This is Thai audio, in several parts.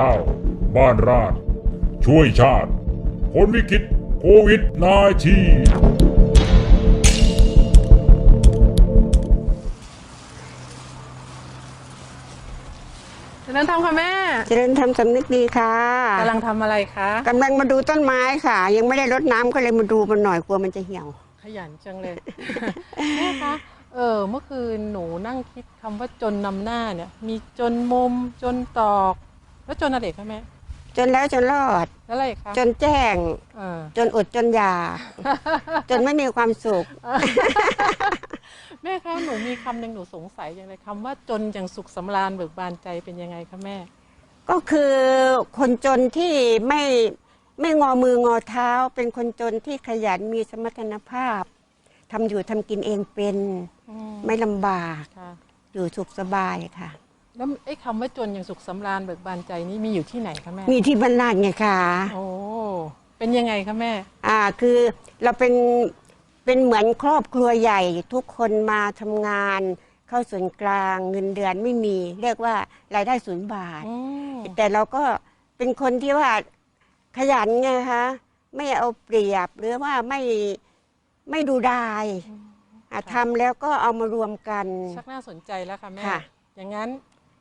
เจ้าบ้านราช ช่วยชาติพ้นวิกฤตโควิด -19 เจริญธรรมค่ะแม่เจริญธรรมสำนึกดีค่ะกำลังทำอะไรคะกำลังมาดูต้นไม้ค่ะ ยังไม่ได้รดน้ำก็เลยมาดูมันหน่อยกลัวมันจะเหี่ยว ขยันจังเลยแม่คะเออเมื่อคืนหนูนั่งคิดคำว่าจนนำหน้าเนี่ย มีจนมุมจนตอก แล้วจนอะไรคะแม่จนแล้วจนรอด แล้วอะไรคะจนแจ้ง เออ จนอดจนอยา จนไม่มีความสุข แม่คะหนูมีคำหนึ่งหนูสงสัยอย่างไรคำว่าจนอย่างสุขสำราญเบิกบานใจเป็นยังไงคะแม่ ก็คือคนจนที่ไม่ไม่งอมืองอเท้า เป็นคนจนที่ขยันมีสมรรถนภาพทำอยู่ทำกินเองเป็น อืมไม่ลำบากค่ะอยู่สุขสบายค่ะ แล้วไอ้คำว่าจนอย่างสุขสำราญเบิกบานใจนี่มีอยู่ที่ไหนคะแม่ มีที่บ้านลาดไงคะโอ้ เป็นยังไงคะแม่ อ่าคือเราเป็นเป็นเหมือนครอบครัวใหญ่ ทุกคนมาทำงาน เข้าส่วนกลางเงินเดือนไม่มี เรียกว่ารายได้ศูนย์บาท อืมแต่เราก็เป็นคนที่ว่าขยันไงคะไม่เอาเปรียบหรือว่าไม่ไม่ดูดายอะทำแล้วก็เอามารวมกัน ชักน่าสนใจแล้วค่ะแม่ ค่ะ อย่างนั้น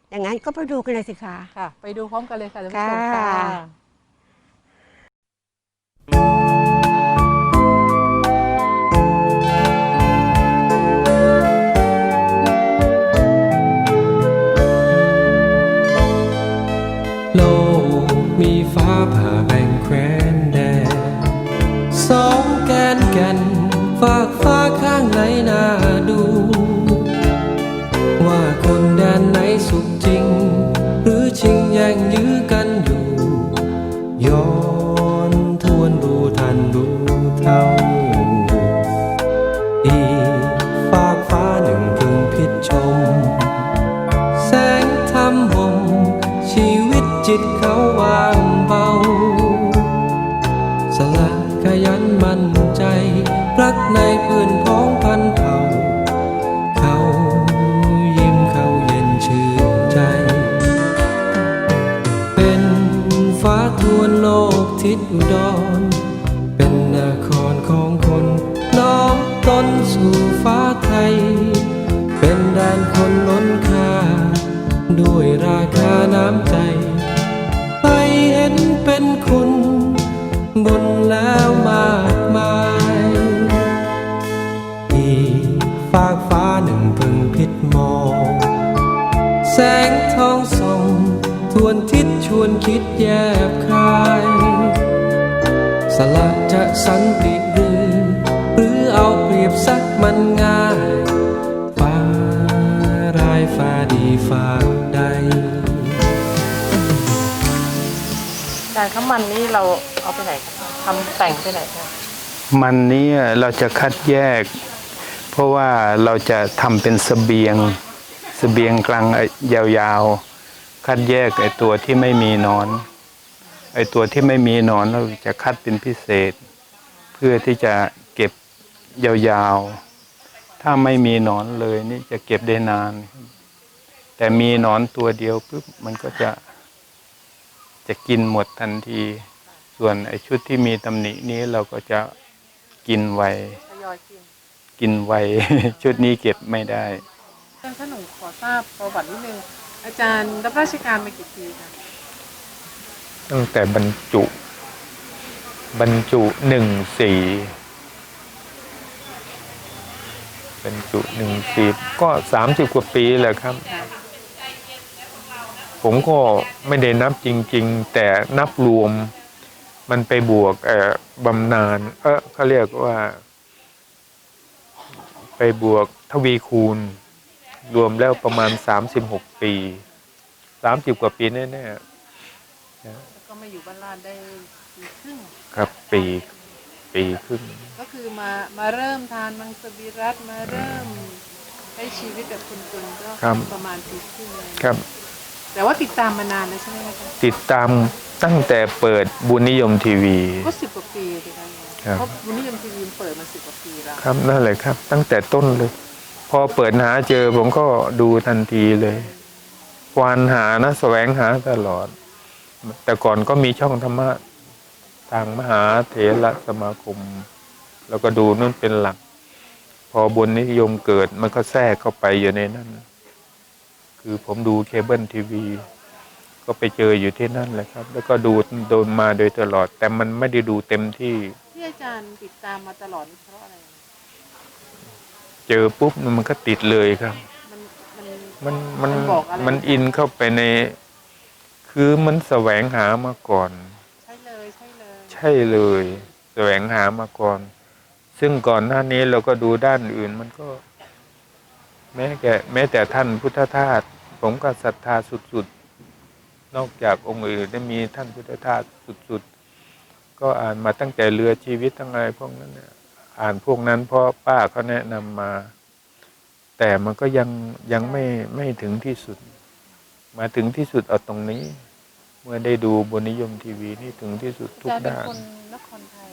อย่างนั้นก็ไปดูกันเลยสิคะ ค่ะ ไปดูพร้อมกันเลยค่ะท่านผู้ชมค่ะ ค่ะ ลกทิศอุดร เป็นนครของคนน้อมตนสู่ฟ้าไทย เป็นแดนคนล้นค่า ด้วยราคาน้ำใจ ไปเห็นเป็นคุณบุญแล้วมากมายอีกฟากฟ้าหนึ่งพึงพิดมอง แสง วนคิดแยบคายสละจะสันติหรือ หรือเอาเปรียบสักมันง่ายฟ้ารายฟ้าดีฝากใดการข้ามันนี่เราเอาไปไหนคะทำแต่งไปไหนคะมันนี้เราจะคัดแยก เพราะว่าเราจะทำเป็นเสบียงเสบียงกลางยาวๆ คัดแยกไอตัวที่ไม่มีนอน ไอตัวที่ไม่มีนอนเราจะคัดเป็นพิเศษ เพื่อที่จะเก็บยาวๆ ถ้าไม่มีนอนเลยนี่จะเก็บได้นาน แต่มีนอนตัวเดียวปุ๊บมันก็จะจะกินหมดทันที ส่วนไอชุดที่มีตำหนินี้เราก็จะกินไวกินไว ชุดนี้เก็บไม่ได้ท่านท่านหนูขอทราบประวัตินิดนึง อาจารย์รับราชการมากี่ปีคะตั้งแต่บรรจุ บรรจุหนึ่งสี่บรรจุหนึ่งสี่ก็สามสิบกว่าปีแหละครับ ผมก็ไม่ได้นับจริง ๆ แต่นับรวมมันไปบวกเอ่อบำนาญเออเขาเรียกว่า ไปบวกทวีคูณ รวมแล้วประมาณสามสิบหกปีสามสิบกว่าปีแน่ๆแล้วก็มาอยู่บ้านลาดได้ปีครึ่งครับปีปีครึ่งก็คือมามาเริ่มทานมังสวิรัตมาเริ่มใช้ชีวิตแบบคนจนก็ครับประมาณปีครึ่งเลยครับ แต่ว่าติดตามมานานแล้วใช่ไหมคะติดตามตั้งแต่เปิดบุญนิยมทีวีก็สิบกว่าปีสิคะครับเพราะบุญนิยมทีวีเปิดมาสิบกว่าปีแล้วครับนั่นแหละครับ ตั้งแต่ต้นเลย พอเปิดหาเจอผมก็ดูทันทีเลย ควานหานะแสวงหาตลอด แต่ก่อนก็มีช่องธรรมะทางมหาเถระสมาคม แล้วก็ดูนั่นเป็นหลัก พอบุญนิยมเกิดมันก็แทรกเข้าไปอยู่ในนั้น คือผมดูเคเบิลทีวี ก็ไปเจออยู่ที่นั่นแหละครับ แล้วก็ดูโดนมาโดยตลอด แต่มันไม่ได้ดูเต็มที่ที่อาจารย์ติดตามมาตลอดเพราะอะไร เจอปุ๊บมันก็ติดเลยครับ มันมันมันมันมันบอกอะไรมันอินเข้าไปใน คือมันแสวงหามาก่อน ใช่เลยใช่เลยใช่เลย แสวงหามาก่อน ซึ่งก่อนหน้านี้เราก็ดูด้านอื่นมันก็ แม้แต่แม้แต่ท่านพุทธทาสผมก็ศรัทธาสุดๆ นอกจากองค์อื่นได้มีท่านพุทธทาสสุดๆ ก็อ่านมาตั้งแต่เรือชีวิตทั้งอะไรพวกนั้นเนี่ย อ่านพวกนั้นเพราะป้าเขาแนะนำมา แต่มันก็ยังยังไม่ไม่ถึงที่สุด มาถึงที่สุดเอาตรงนี้ เมื่อได้ดูบนนิยมทีวีนี่ถึงที่สุดทุกอาจารย์เป็นด้านคนนครไทย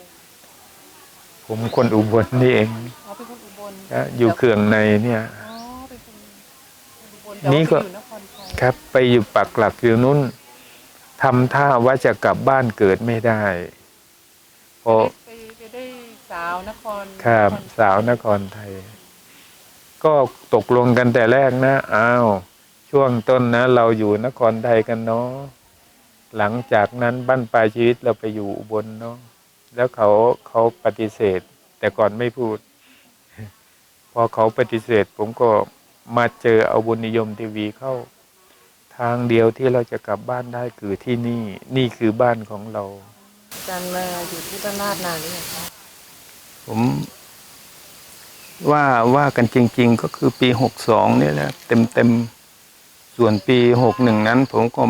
ผมคนอุบลนี่เองอ๋อเป็นคนอุบลนะอยู่เคืองในเนี่ยอ๋อเป็นคนอุบลแต่นี่ว่าก็ไปอยู่นครไทยครับไปอยู่ปักหลักอยู่นู้นทำท่าว่าจะกลับบ้านเกิดไม่ได้เพราะไปไปได้ สาวนครครับนครสาวนครไทย ก็ตกลงกันแต่แรกนะอ้าวช่วงต้นนะ เราอยู่นครไทยกันเนาะหลังจากนั้นบ้านปลายชีวิตเราไปอยู่อุบลเนาะแล้วเขาเขาปฏิเสธ แต่ก่อนไม่พูด พอเขาปฏิเสธ ผมก็มาเจอเอาบุญนิยมทีวีเข้า ทางเดียวที่เราจะกลับบ้านได้คือที่นี่ นี่คือบ้านของเรา อาจารย์มาอยู่ที่บ้านลาดนานหรือยังคะ ผมว่าว่ากันจริง ๆ ก็คือปีหกสองนี่แหละเต็มเต็มๆส่วนปีหกหนึ่งนั้น ผมก็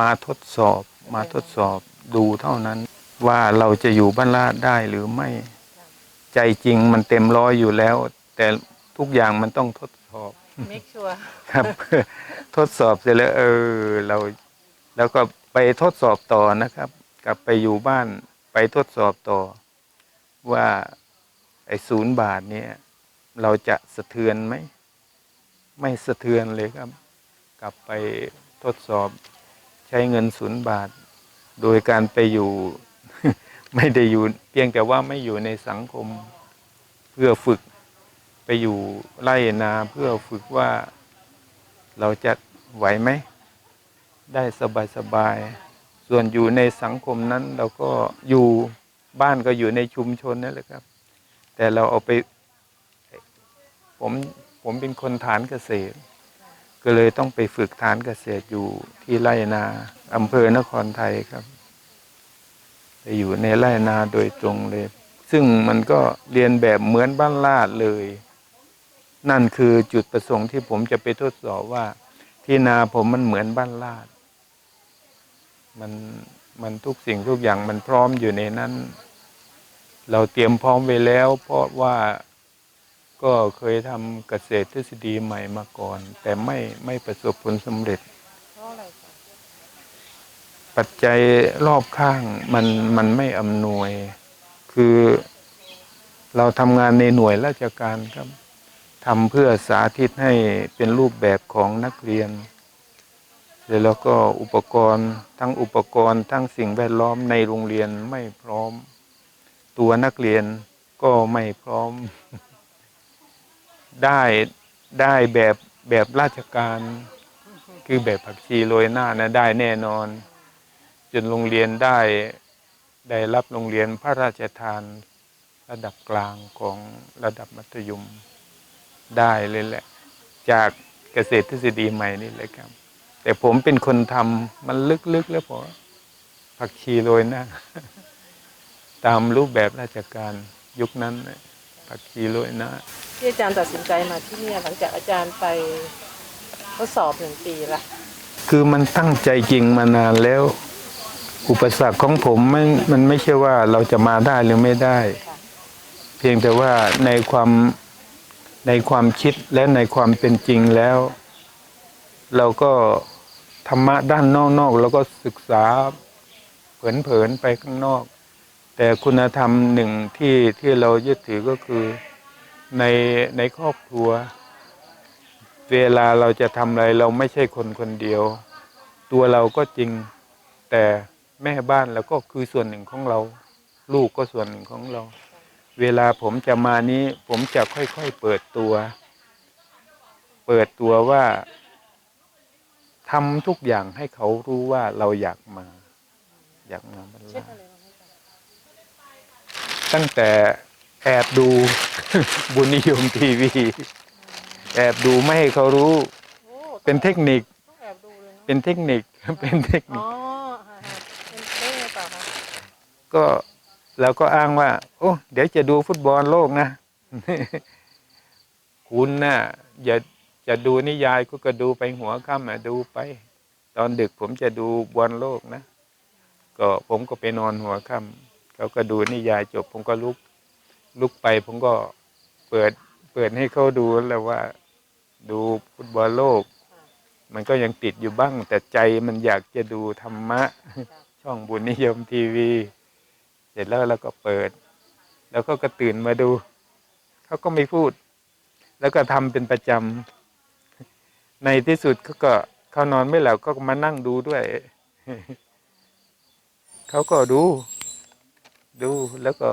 มาทดสอบมาทดสอบดูเท่านั้น ว่าเราจะอยู่บ้านลาดได้หรือไม่ใจจริงมันเต็มร้อยอยู่แล้ว แต่ทุกอย่างมันต้องทดสอบเมคชัวร์ครับ ทดสอบเสร็จแล้ว เออ เรา แล้วก็ไปทดสอบต่อนะครับ กลับไปอยู่บ้านไปทดสอบต่อว่า ไอ้ศูนย์บาทเนี่ยเราจะสะเทือนไหม ไม่สะเทือนเลยครับ กลับไปทดสอบใช้เงินศูนย์บาท โดยการไปอยู่ ไม่ได้อยู่ เพียงแต่ว่าไม่อยู่ในสังคมเพื่อฝึกไปอยู่ไร่นาเพื่อฝึกว่าเราจะไหวไหม ได้สบายสบายๆส่วนอยู่ในสังคมนั้นเราก็อยู่บ้านก็อยู่ในชุมชนนั่นแหละครับ แต่เราเอาไป ผมผมเป็นคนฐานเกษตร ก็เลยต้องไปฝึกฐานเกษตรอยู่ที่ไร่นาอำเภอนครไทยครับ ไปอยู่ในไร่นาโดยตรงเลย ซึ่งมันก็เรียนแบบเหมือนบ้านลาดเลย นั่นคือจุดประสงค์ที่ผมจะไปทดสอบว่า ที่นาผมมันเหมือนบ้านลาด มันมันทุกสิ่งทุกอย่างมันพร้อมอยู่ในนั้น เราเตรียมพร้อมไว้แล้ว เพราะว่าก็เคยทำเกษตรทฤษฎีใหม่มาก่อน แต่ไม่ไม่ประสบผลสำเร็จ เพราะอะไรคะปัจจัยรอบข้างมันมันไม่อำนวย คือเราทำงานในหน่วยราชการครับทำเพื่อสาธิตให้เป็นรูปแบบของนักเรียน แล้วก็อุปกรณ์ทั้งอุปกรณ์ทั้งสิ่งแวดล้อมในโรงเรียนไม่พร้อม ตัวนักเรียนก็ไม่พร้อม ได้ได้แบบแบบราชการคือแบบผักชีโรยหน้านะได้แน่นอน จนโรงเรียนได้ได้รับโรงเรียนพระราชทานระดับกลางของระดับมัธยมได้เลยแหละ จากเกษตรทฤษฎีใหม่นี่เลยครับ แต่ผมเป็นคนทำมันลึกๆแล้วพอผักชีโรยหน้า ตามรูปแบบราชการยุคนั้นน่ะผักชีโรยหน้าที่อาจารย์ตัดสินใจมาที่เนี่ยหลังจากอาจารย์ไปทดสอบหนึ่งปีละคือมันตั้งใจจริงมานานแล้ว อุปสรรคของผมไม่มันไม่ใช่ว่าเราจะมาได้หรือไม่ได้ เพียงแต่ว่าในความในความคิดและในความเป็นจริงแล้ว เราก็ธรรมะด้านนอกๆเราก็ศึกษาเผลนๆไปข้างนอก แต่คุณธรรมหนึ่งที่ที่เรายึดถือก็คือในในครอบครัว เวลาเราจะทำอะไรเราไม่ใช่คนคนเดียว ตัวเราก็จริงแต่แม่บ้านแล้วก็คือส่วนหนึ่งของเรา ลูกก็ส่วนหนึ่งของเรา เวลาผมจะมานี้ ผมจะค่อยๆเปิดตัว เปิดตัวว่าทำทุกอย่างให้เขารู้ว่าเราอยากมา อยากมาบรรเช่นลาอะไรา ตั้งแต่แอบดูบุญนิยมทีวี แอบดูไม่ให้เขารู้โอ้เป็นเทคนิค ต้องแอบดูเลยเนาะเป็นเทคนิค เป็นเทคนิอ๋คอค่ะค่ะเป็นได้ไงต่อคะก็เราก็อ้างว่า โอ้เดี๋ยวจะดูฟุตบอลโลกนะ คุณน่ะอย่าจะดูนิยายก็ก็ดูไปหัวค่ำอะดูไป ตอนดึกผมจะดูบอลโลกนะ ก็ผมก็ไปนอนหัวค่ำ เขาก็ดูนิยายจบ ผมก็ลุกลุกไป ผมก็เปิดเปิดให้เขาดูแล้วว่า ดูฟุตบอลโลก มันก็ยังติดอยู่บ้าง แต่ใจมันอยากจะดูธรรมะ ช่องบุญนิยมทีวี เสร็จแล้วเราก็เปิด แล้วก็ก็ตื่นมาดู เขาก็ไม่พูด แล้วก็ทำเป็นประจำในที่สุดเขาก็เขานอนไม่หลับก็มานั่งดูด้วย เขาก็ดู ดูแล้วก็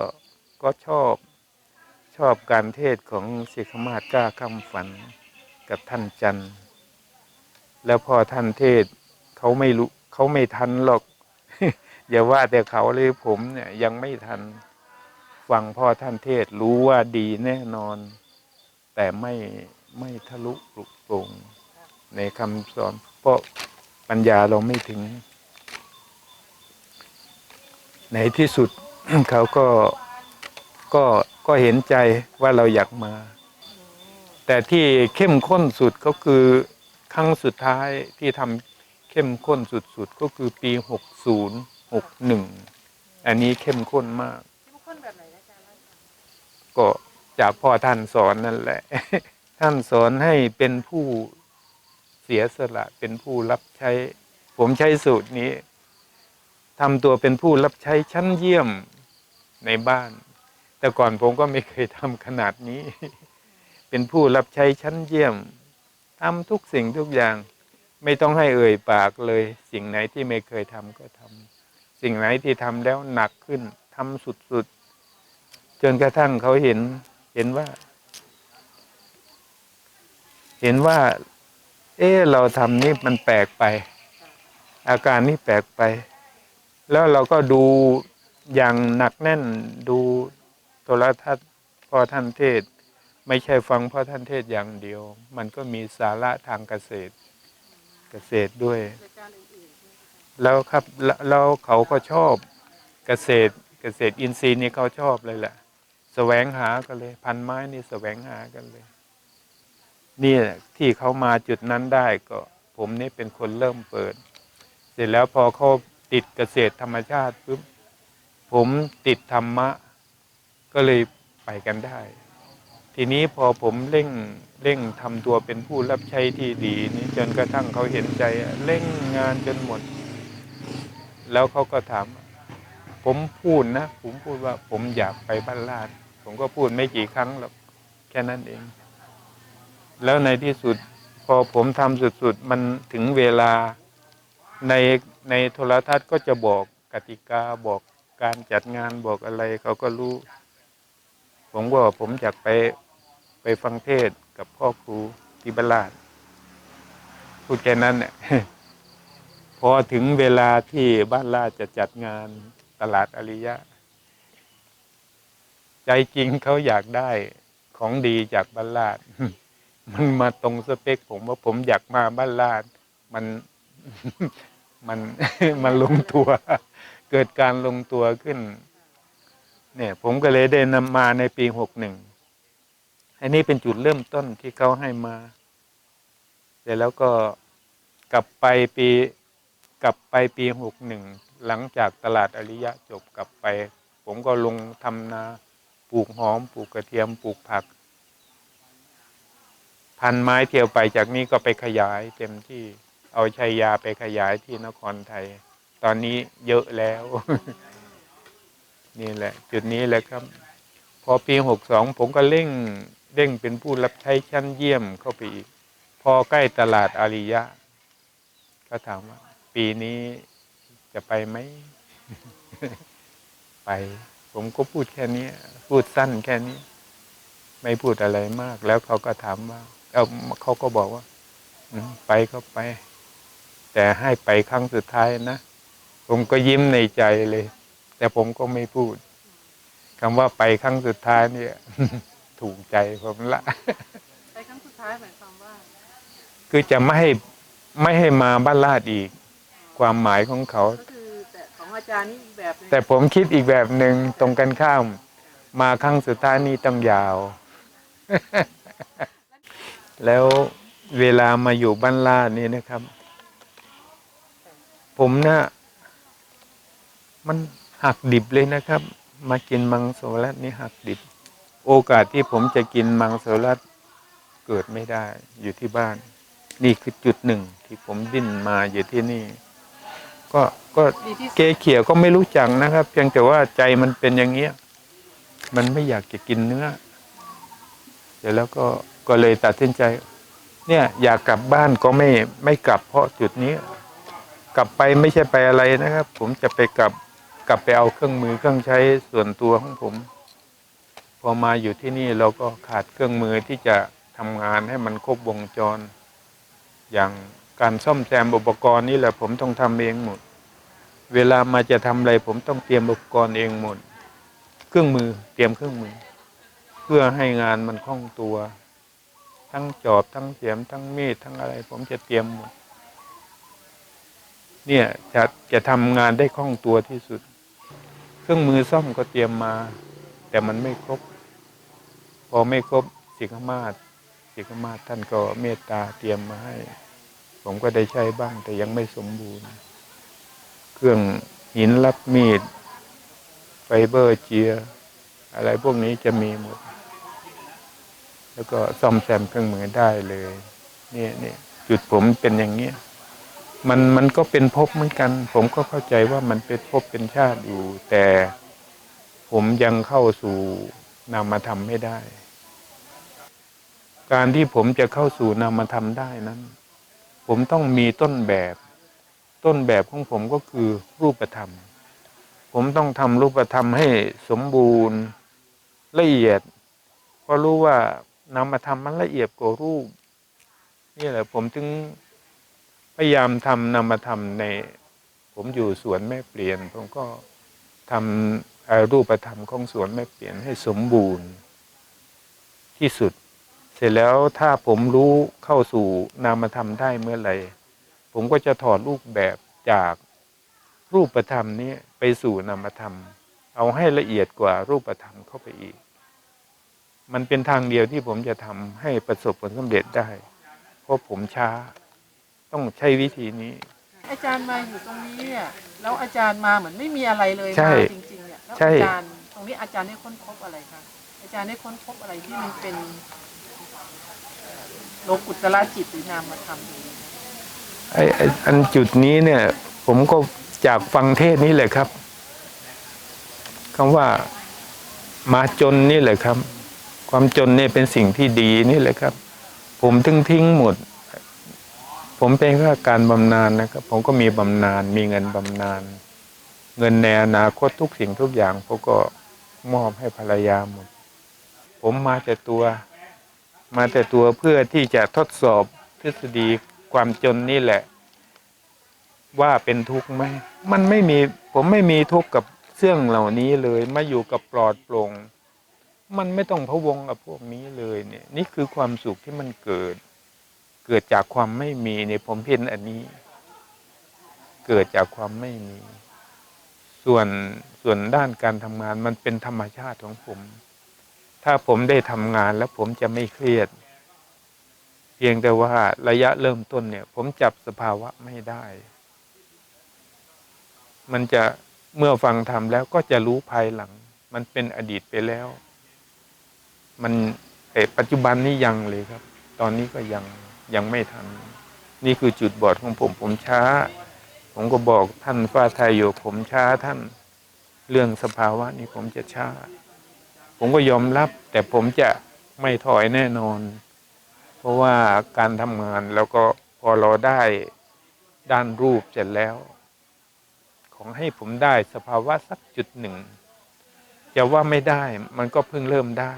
ก็ชอบชอบการเทศของศิกขมาศกล้าคำฝันกับท่านจันทร์แล้วพอท่านเทศเขาไม่รู้เขาไม่ทันหรอก อย่าว่าแต่เขาเลยผมเนี่ยยังไม่ทันฟังพ่อท่านเทศรู้ว่าดีแน่นอน แต่ไม่ไม่ทะลุปลุกปรงในคำสอนเพราะปัญญาเราไม่ถึง ในที่สุด เขาก็ก็ก็เห็นใจว่าเราอยากมา แต่ที่เข้มข้นสุดก็คือครั้งสุดท้ายที่ทำเข้มข้นสุดๆก็คือปีหกศูนย์หกหนึ่งอันนี้เข้มข้นมากทุกคนแบบไหนนะอาจารย์เล่าให้ฟังก็จากพ่อท่านสอนนั่นแหละ ท่านสอนให้เป็นผู้เสียสละเป็นผู้รับใช้ ผมใช้สูตรนี้ทำตัวเป็นผู้รับใช้ชั้นเยี่ยม ในบ้าน แต่ก่อนผมก็ไม่เคยทำขนาดนี้ เป็นผู้รับใช้ชั้นเยี่ยมทำทุกสิ่งทุกอย่าง ไม่ต้องให้เอ่ยปากเลย สิ่งไหนที่ไม่เคยทำก็ทำสิ่งไหนที่ทำแล้วหนักขึ้นทำสุดๆ จนกระทั่งเขาเห็น เห็นว่า เห็นว่า เออเราทำนี่มันแปลกไป อาการนี่แปลกไป แล้วเราก็ดู อย่างหนักแน่นดูโทรทัศน์พ่อท่านเทศ ไม่ใช่ฟังพ่อท่านเทศอย่างเดียว มันก็มีสาระทางเกษตรเกษตรด้วย แล้วครับแล้วแล้วเขาก็ชอบเกษตรเกษตรอินทรีย์นี่เขาชอบเลยแหละแสวงหากันเลย พันไม้นี่แสวงหากันเลย นี่แหละที่เขามาจุดนั้นได้ก็ผมนี่เป็นคนเริ่มเปิด เสร็จแล้วพอเขาติดเกษตรธรรมชาติปุ๊บ ผมติดธรรมะ ก็เลยไปกันได้ ทีนี้พอผมเร่งเร่งทำตัวเป็นผู้รับใช้ที่ดีนี่จนกระทั่งเขาเห็นใจเร่งงานจนหมด แล้วเขาก็ถาม ผมพูดนะผมพูดว่าผมอยากไปบ้านลาด ผมก็พูดไม่กี่ครั้งหรอกแค่นั้นเอง แล้วในที่สุดพอผมทำสุดๆ มันถึงเวลาในในโทรทัศน์ก็จะบอกกติกาบอก การจัดงานบอกอะไรเขาก็รู้ ผมก็บอกผมอยากไปไปฟังเทศกับพ่อครูที่บ้าลาดพูดแค่นั้นเนี่ยพอถึงเวลาที่บ้านลาดจะจัดงานตลาดอริยะ ใจจริงเขาอยากได้ของดีจากบ้านลาด มันมาตรงสเปค ผมว่าผมอยากมาบ้านลาด มันมันมันลงตัว เกิดการลงตัวขึ้น เนี่ย ผมก็เลยได้นำมาในปีหกหนึ่งอันนี้เป็นจุดเริ่มต้นที่เขาให้มาเสร็จแล้วก็กลับไปปีกลับไปปีหกหนึ่งหลังจากตลาดอริยะจบกลับไป ผมก็ลงทำนาปลูกหอม ปลูกกระเทียมปลูกผัก พันไม้เที่ยวไปจากนี้ก็ไปขยายเต็มที่เอาชัยยาไปขยายที่นครไทย ตอนนี้เยอะแล้ว นี่แหละ จุดนี้แหละครับ พอปีหกสองผมก็เร่งเร่งเป็นผู้รับใช้ชั้นเยี่ยมเข้าไปอีก พอใกล้ตลาดอาริยะ ก็ถามว่า ปีนี้จะไปไหม ไป ผมก็พูดแค่นี้ พูดสั้นแค่นี้ ไม่พูดอะไรมาก แล้วเขาก็ถามว่าเออเขาก็บอกว่าไปก็ไป แต่ให้ไปครั้งสุดท้ายนะ ผมก็ยิ้มในใจเลย แต่ผมก็ไม่พูดคำว่าไปครั้งสุดท้ายเนี่ย ถูกใจผมละ ไปครั้งสุดท้ายหมายความว่า คือจะไม่ให้ไม่ให้มาบ้านลาดอีก ความหมายของเขา ก็คือแต่ของอาจารย์นี่อีกแบบหนึงแต่ผมคิดอีกแบบหนึ่งตรงกันข้าม มาครั้งสุดท้ายนี่ต้องยาว แล้วเวลามาอยู่บ้านลาดนี่นะครับ ผมนะ มันหักดิบเลยนะครับ มากินมังสวิรัตนี่หักดิบ โอกาสที่ผมจะกินมังสวิรัตเกิดไม่ได้อยู่ที่บ้าน นี่คือจุดหนึ่งที่ผมดิ้นมาอยู่ที่นี่ ก็ก็เกเขียวก็ไม่รู้จักนะครับ เพียงแต่ว่าใจมันเป็นอย่างเงี้ย มันไม่อยากจะกินเนื้อเสร็จแล้วก็ก็เลยตัดสินใจ เนี่ยอยากกลับบ้านก็ไม่ไม่กลับเพราะจุดนี้ กลับไปไม่ใช่ไปอะไรนะครับ ผมจะไปกลับ กลับไปเอาเครื่องมือเครื่องใช้ส่วนตัวของผม พอมาอยู่ที่นี่เราก็ขาดเครื่องมือที่จะทำงานให้มันครบวงจร อย่างการซ่อมแซมอุปกรณ์นี่แหละผมต้องทำเองหมด เวลามาจะทำอะไรผมต้องเตรียมอุปกรณ์เองหมด เครื่องมือเตรียมเครื่องมือ เพื่อให้งานมันคล่องตัว ทั้งจอบทั้งเสียมทั้งมีดทั้งอะไร ผมจะเตรียมหมด เนี่ยจะจะทำงานได้คล่องตัวที่สุด เครื่องมือซ่อมก็เตรียมมา แต่มันไม่ครบ พอไม่ครบสิกมาศสิกมาศท่านก็เมตตาเตรียมมาให้ ผมก็ได้ใช้บ้าง แต่ยังไม่สมบูรณ์ เครื่องหินรับมีด ไฟเบอร์เจีย อะไรพวกนี้จะมีหมด แล้วก็ซ่อมแซมเครื่องมือได้เลย เนี่ยเนี่ยจุดผมเป็นอย่างเงี้ย มันมันก็เป็นภพเหมือนกัน ผมก็เข้าใจว่ามันเป็นภพเป็นชาติอยู่ แต่ผมยังเข้าสู่นามธรรมไม่ได้ การที่ผมจะเข้าสู่นามธรรมได้นั้น ผมต้องมีต้นแบบ ต้นแบบของผมก็คือรูปธรรม ผมต้องทำรูปธรรมให้สมบูรณ์ละเอียด เพราะรู้ว่านามธรรมมันละเอียดกว่ารูป นี่แหละผมถึง พยายามทำนามธรรมใน ผมอยู่สวนแม่เปลี่ยน ผมก็ทำรูปธรรมของสวนแม่เปลี่ยนให้สมบูรณ์ ที่สุด เสร็จแล้วถ้าผมรู้เข้าสู่นามธรรมได้เมื่อไหร่ผมก็จะถอดรูปแบบจากรูปธรรมนี้ไปสู่นามธรรม เอาให้ละเอียดกว่ารูปธรรมเข้าไปอีก มันเป็นทางเดียวที่ผมจะทำให้ประสบผลสำเร็จได้ เพราะผมช้า ต้องใช้วิธีนี้ อาจารย์มาอยู่ตรงนี้เนี่ยแล้วอาจารย์มาเหมือนไม่มีอะไรเลยใช่มาจริงๆเนี่ยแล้วใช่ อาจารย์ตรงนี้อาจารย์ได้ค้นพบอะไรคะอาจารย์ได้ค้นพบอะไรที่มันเป็นเอ่อโลกุตละจิตหรือนามธรรมตรงนี้ไอ้ไอ้อันจุดนี้เนี่ย ผมก็จากฟังเทศนี้แหละครับคำว่ามาจนนี่แหละครับ ความจนเนี่ยเป็นสิ่งที่ดีนี่แหละครับ ผมถึงทิ้งหมด ผมเป็นข้าราชการบำนาญนะครับ ผมก็มีบำนาญมีเงินบำนาญเงินในอนาคตทุกสิ่งทุกอย่างผมก็มอบให้ภรรยาหมด ผมมาแต่ตัว มาแต่ตัวเพื่อที่จะทดสอบทฤษฎีความจนนี่แหละ ว่าเป็นทุกข์ไหมมันไม่มีผมไม่มีทุกข์กับเรื่องเหล่านี้เลยมาอยู่กับปลอดโปร่งมันไม่ต้องพะวงกับพวกนี้เลยเนี่ย นี่คือความสุขที่มันเกิด เกิดจากความไม่มีเนี่ยผมเห็นอันนี้ เกิดจากความไม่มี ส่วนส่วนด้านการทำงานมันเป็นธรรมชาติของผม ถ้าผมได้ทำงานแล้วผมจะไม่เครียด เพียงแต่ว่าระยะเริ่มต้นเนี่ย ผมจับสภาวะไม่ได้ มันจะเมื่อฟังทำแล้วก็จะรู้ภายหลัง มันเป็นอดีตไปแล้ว มันแต่ปัจจุบันนี้ยังเลยครับ ตอนนี้ก็ยัง ยังไม่ทันนี่คือจุดบอดของผมผมช้า ผมก็บอกท่านฟ้าไทยอยู่ผมช้าท่านเรื่องสภาวะนี้ผมจะช้า ผมก็ยอมรับ แต่ผมจะไม่ถอยแน่นอน เพราะว่าการทำงานแล้วก็พอเราได้ด้านรูปเสร็จแล้ว ของให้ผมได้สภาวะสักจุดหนึ่ง จะว่าไม่ได้มันก็เพิ่งเริ่มได้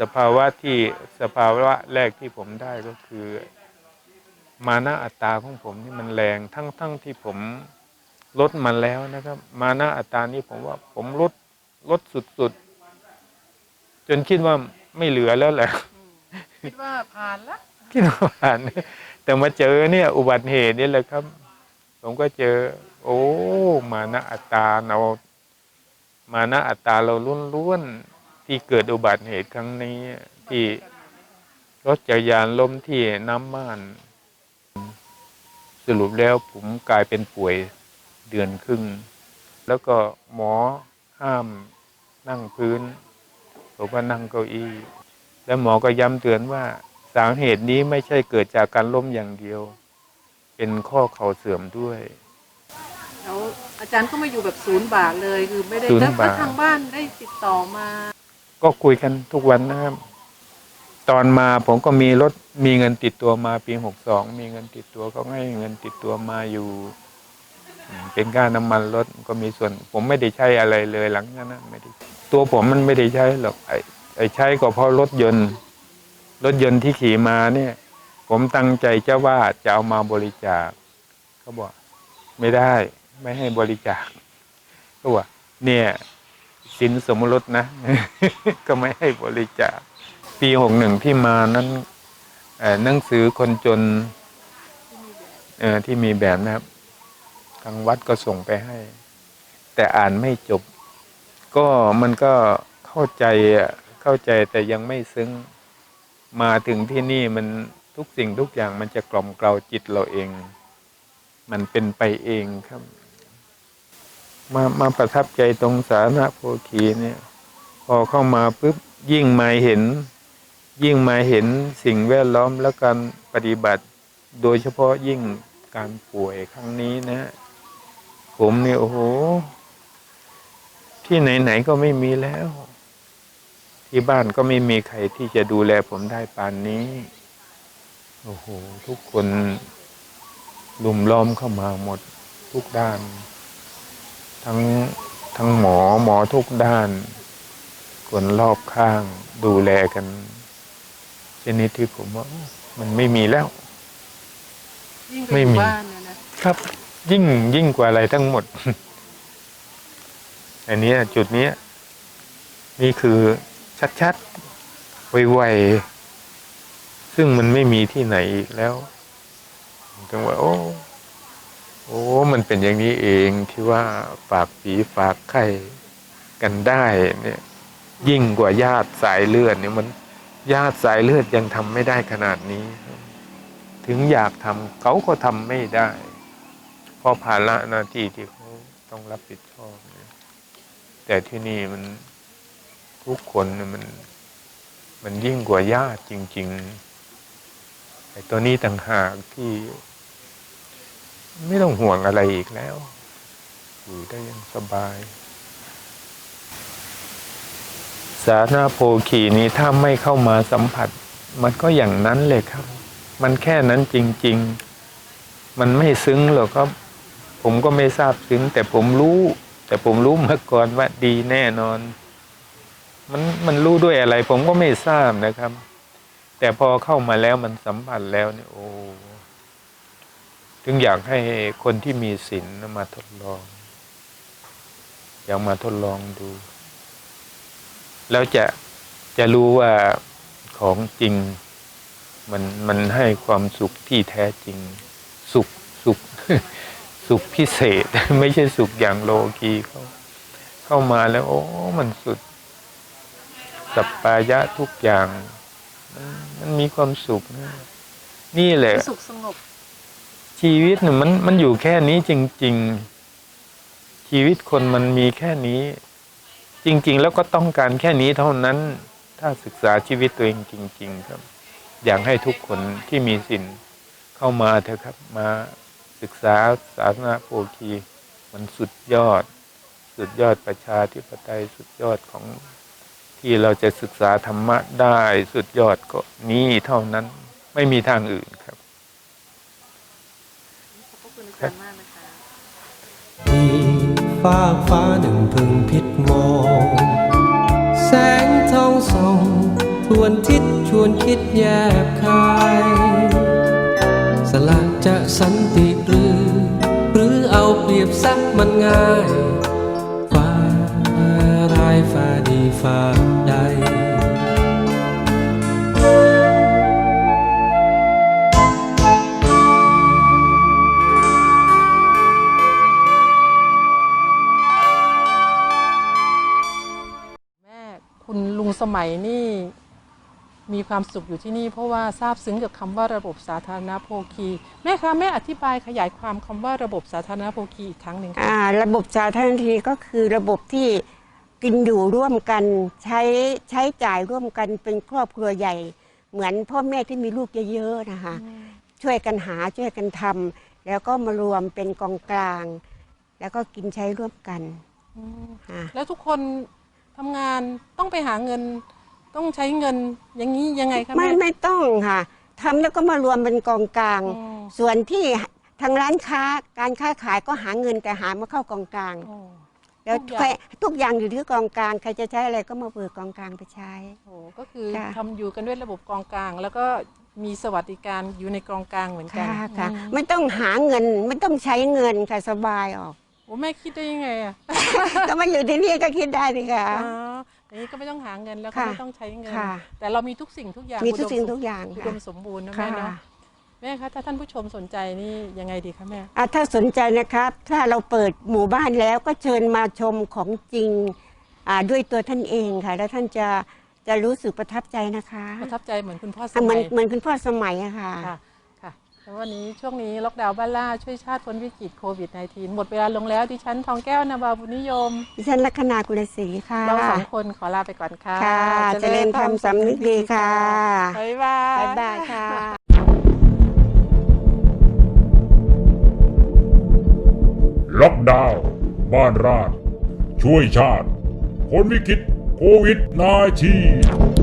สภาวะที่สภาวะแรกที่ผมได้ก็คือ มานะอัตตาของผมนี่มันแรงทั้งทั้งที่ผมลดมันแล้วนะครับ มานะอัตตานี่ผมว่าผมลดลดสุดๆ จนคิดว่าไม่เหลือแล้วแหละคิดว่าผ่านละคิดว่าผ่านแต่มาเจอเนี่ย อุบัติเหตุนี่แหละครับ ผมก็เจอ โอ้ มานะอัตตาเรา มานะอัตตาเราล้วนๆ ที่เกิดอุบัติเหตุครั้งนี้ที่รถจักรยานล้มที่น้ำม่าน สรุปแล้วผมกลายเป็นป่วยเดือนครึ่ง แล้วก็หมอห้ามนั่งพื้นผมก็นั่งเก้าอี้ แล้วหมอก็ย้ำเตือนว่าสาเหตุนี้ไม่ใช่เกิดจากการล้มอย่างเดียว เป็นข้อเข่าเสื่อมด้วยแล้วอาจารย์ก็มาอยู่แบบศูนย์บาทเลย คือไม่ได้ศูนย์แล้วบาททางบ้านได้ติดต่อมา ก็คุยกันทุกวันนะครับ ตอนมาผมก็มีรถมีเงินติดตัวมาปีหกสองมีเงินติดตัวเขาให้เงินติดตัวมาอยู่เป็นค่าน้ำมันรถก็มีส่วน ผมไม่ได้ใช้อะไรเลยหลังจากนั้นไม่ได้ตัวผมมันไม่ได้ใช้หรอกไอ้ไอ้ใช้ก็เพราะรถยนต์ รถยนต์ที่ขี่มาเนี่ย ผมตั้งใจจะว่าจะเอามาบริจาคเขาบอก ไม่ได้ ไม่ให้บริจาคก็ว่าเนี่ย สินสมรสนะ ก็ไม่ให้บริจาค ปีหกหนึ่งที่มานั้นหนังสือคนจนที่มีแบบนะครับ ทางวัดก็ส่งไปให้ แต่อ่านไม่จบ ก็มันก็เข้าใจอะเข้าใจแต่ยังไม่ซึ้งมาถึงที่นี่มันทุกสิ่งทุกอย่างมันจะกล่อมเกลาจิตเราเอง มันเป็นไปเองครับ มามาประทับใจตรงสาธารณโภคีเนี่ย พอเข้ามาปุ๊บยิ่งมาเห็น ยิ่งมาเห็นสิ่งแวดล้อมและการปฏิบัติ โดยเฉพาะยิ่งการป่วยครั้งนี้นะ ผมเนี่ยโอ้โห ที่ไหนๆก็ไม่มีแล้ว ที่บ้านก็ไม่มีใครที่จะดูแลผมได้ปานนี้ โอ้โห ทุกคนลุมล้อมเข้ามาหมดทุกด้าน ทั้งทั้งหมอหมอทุกด้าน คนรอบข้างดูแลกัน ชนิดที่ผมว่า มันไม่มีแล้วยิ่งไปไม่อยู่มีบ้านเนี่ยนะครับ ยิ่งยิ่งกว่าอะไรทั้งหมด อันเนี้ยจุดเนี้ยนี่คือชัดๆไวๆซึ่งมันไม่มีที่ไหนอีกแล้วถึงว่าโอ้ โอ้ มันเป็นอย่างนี้เองที่ว่าฝากผีฝากไข่กันได้เนี่ย ยิ่งกว่าญาติสายเลือดเนี่ยมันญาติสายเลือดยังทำไม่ได้ขนาดนี้ ถึงอยากทำเขาก็ทำไม่ได้ เพราะภาระหน้าที่ที่เขาต้องรับผิดชอบเนี่ยแต่ที่นี่มันทุกคนมัน มันยิ่งกว่าญาติจริงๆไอ้ตัวนี้ต่างหากที่ ไม่ต้องห่วงอะไรอีกแล้ว อยู่ได้ยังสบาย สาธาโภคีนี้ถ้าไม่เข้ามาสัมผัส มันก็อย่างนั้นเลยครับ มันแค่นั้นจริง ๆ มันไม่ซึ้งหรอกครับ ผมก็ไม่ทราบซึ้ง แต่ผมรู้ แต่ผมรู้มาก่อนว่าดีแน่นอน มันมันรู้ด้วยอะไร ผมก็ไม่ทราบนะครับ แต่พอเข้ามาแล้วมันสัมผัสแล้วเนี่ยโอ้ ถึงอยากให้คนที่มีศีลมาทดลอง อยากมาทดลองดู แล้วจะจะรู้ว่าของจริง มันมันให้ความสุขที่แท้จริง สุขสุข สุขพิเศษ ไม่ใช่สุขอย่างโลกีเขาเข้ามาแล้ว โอ้มันสุดสัปปายะทุกอย่าง มันมันมีความสุขนะนี่แหละสุขสงบ ชีวิตมันมันอยู่แค่นี้จริง ๆ ชีวิตคนมันมีแค่นี้ จริง ๆ แล้วก็ต้องการแค่นี้เท่านั้น ถ้าศึกษาชีวิตตัวเองจริง ๆ ครับ อยากให้ทุกคนที่มีสินเข้ามาเถอะครับมาศึกษาศาสนาโภคีมันสุดยอด สุดยอดประชาธิปไตยสุดยอดของที่เราจะศึกษาธรรมะได้สุดยอดก็นี้เท่านั้นไม่มีทางอื่น คุณมากนะคะมีฟ้าฟ้าหนึ่งพึงพิดมอง แสงทองส่องทวนทิศชวนคิดแยบคาย สละจะสันติหรือ หรือเอาเปรียบสักมันง่าย ฟ้าร้ายฟ้าดีฟ้า สมัยนี่มีความสุขอยู่ที่นี่เพราะว่าทราบซึ้งกับคำว่าระบบสาธารณโภคีแม่คะแม่อธิบายขยายความคำว่าระบบสาธารณโภคีอีกครั้งหนึ่งค่ะอ่าระบบสาธารณทีก็คือระบบที่กินอยู่ร่วมกันใช้ใช้จ่ายร่วมกันเป็นครอบครัวใหญ่ เหมือนพ่อแม่ที่มีลูกเยอะๆนะคะช่วยกันหาช่วยกันทำแล้วก็มารวมเป็นกองกลาง แล้วก็กินใช้ร่วมกันค่ะแล้วทุกคน ทำงานต้องไปหาเงิน ต้องใช้เงินอย่างนี้ยังไงคะไม่แม่ ไม่ต้องค่ะทำแล้วก็มารวมเป็นกองกลางอืมส่วนที่ทางร้านค้าการค้าขายก็หาเงินแต่หามาเข้ากองกลาง โอ้ แล้วทุกอย่าง ใครทุกอย่างอยู่ที่กองกลางใครจะใช้อะไรก็มาเบิกกองกลางไปใช้ โหก็คือค่ะ ทำอยู่กันด้วยระบบกองกลาง แล้วก็มีสวัสดิการอยู่ในกองกลางเหมือนกันค่ะค่ะ อืม ไม่ต้องหาเงินไม่ต้องใช้เงินค่ะสบายออก โอ้แม่คิดได้ยังไงอะก็มาอยู่ที่นี่ก็คิดได้สิค่ะอ๋ออย่างนี้ก็ไม่ต้องหาเงินแล้วก็ค่ะไม่ต้องใช้เงิน ค่ะ แต่เรามีทุกสิ่งทุกอย่างมีทุกอุดสิ่งสทุกอย่างอุดค่ะมสมบูรณ์นะค่ะแม่เนาะแม่คะถ้าท่านผู้ชมสนใจนี่ยังไงดีคะแม่ อะถ้าสนใจนะครับ ถ้าเราเปิดหมู่บ้านแล้วก็เชิญมาชมของจริงอ่าด้วยตัวท่านเองค่ะ แล้วท่านจะจะรู้สึกประทับใจนะคะประทับใจเหมือนคุณพ่อสอะเหมืมัอนย เหมือนคุณพ่อสมัยอะค่ะ ค่ะค่ะ แล้ววันนี้ช่วงนี้ล็อกดาวน์บ้านล่าช่วยชาติพ้นวิกฤตโควิด -19 หมดเวลาลงแล้วดิฉันทองแก้วนาบาบุญนิยม ดิฉันลัคนากุลศรีค่ะ เราสองคนขอลาไปก่อนค่ะค่ะเจริญธรรมสำนึกดีค่ะบ๊ายบายบ๊ายบายค่ะล็อกดาวน์บ้านราช ช่วยชาติคนวิกฤตโควิด -19